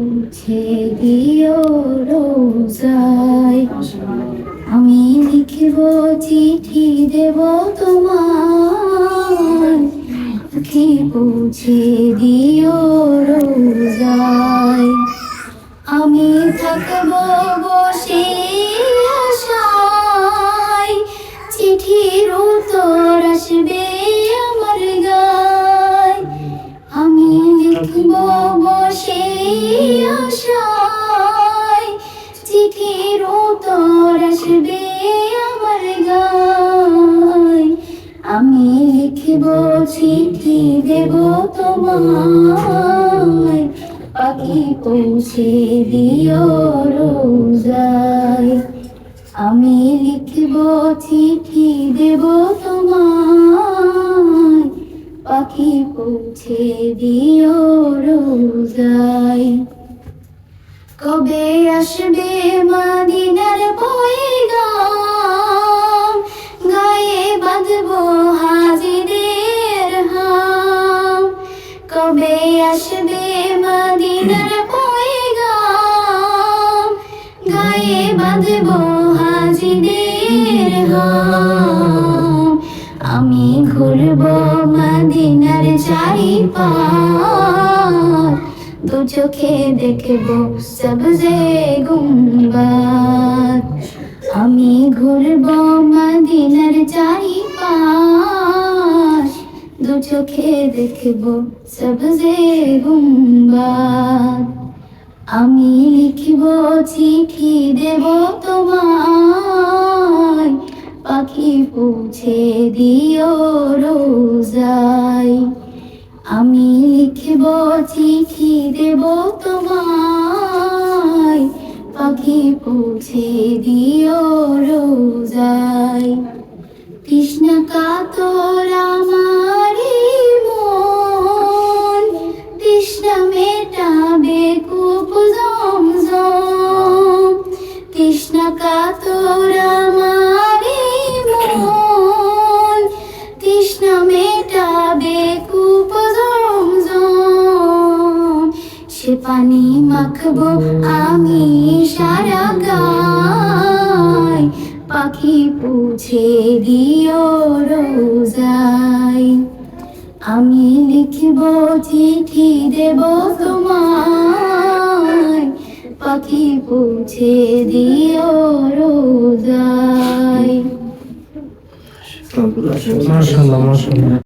পৌঁছে দিও রোজায়। আমি লিখব চিঠি দেব তোমার কি পৌঁছে দিও রোজায়। আমি থাকব বসে আশায়। চিঠির উত্তর আসবে আমার গায়। আমি লিখব বসে আশায় চিঠির উত্তর আসবে আমার গায়। আমি লিখব চিঠি, দেব তোমায়। পাখি পৌঁছে দিও রোজায়। আমি লিখব চিঠি, দেব তোমায়। পাখি পৌঁছে দিও রোজায়। কবে আসবে মাদিনার পয়গাম? গায়ে বাঁধবো হাজিদের হাম। কবে আসবে মাদিনার পয়গাম? গায়ে বাঁধবো হাজিদের হাম। আমি ঘুরবো মদিনার চারিপার দু চোখে দেখব সবজে গুম্বাদ আমি ঘুরবো মদিনার চারিপাশ। দু চোখে দেখব সবজে গুম্বাদ আমি লিখব চিঠি দেব তোমায় পৌঁছে দিও রোজাই আমি লিখব চিঠি দেব তোমায়। পাখি পৌঁছে দিও রোজাই কৃষ্ণ কাতর সে পানি মাখবো আমি সারা গায়। পাখি পৌঁছে দিও রোজাই আমি লিখব চিঠি দেব তোমায়। পাখি পৌঁছে দিও রোজাই মাশাল্লাহ মাশাল্লাহ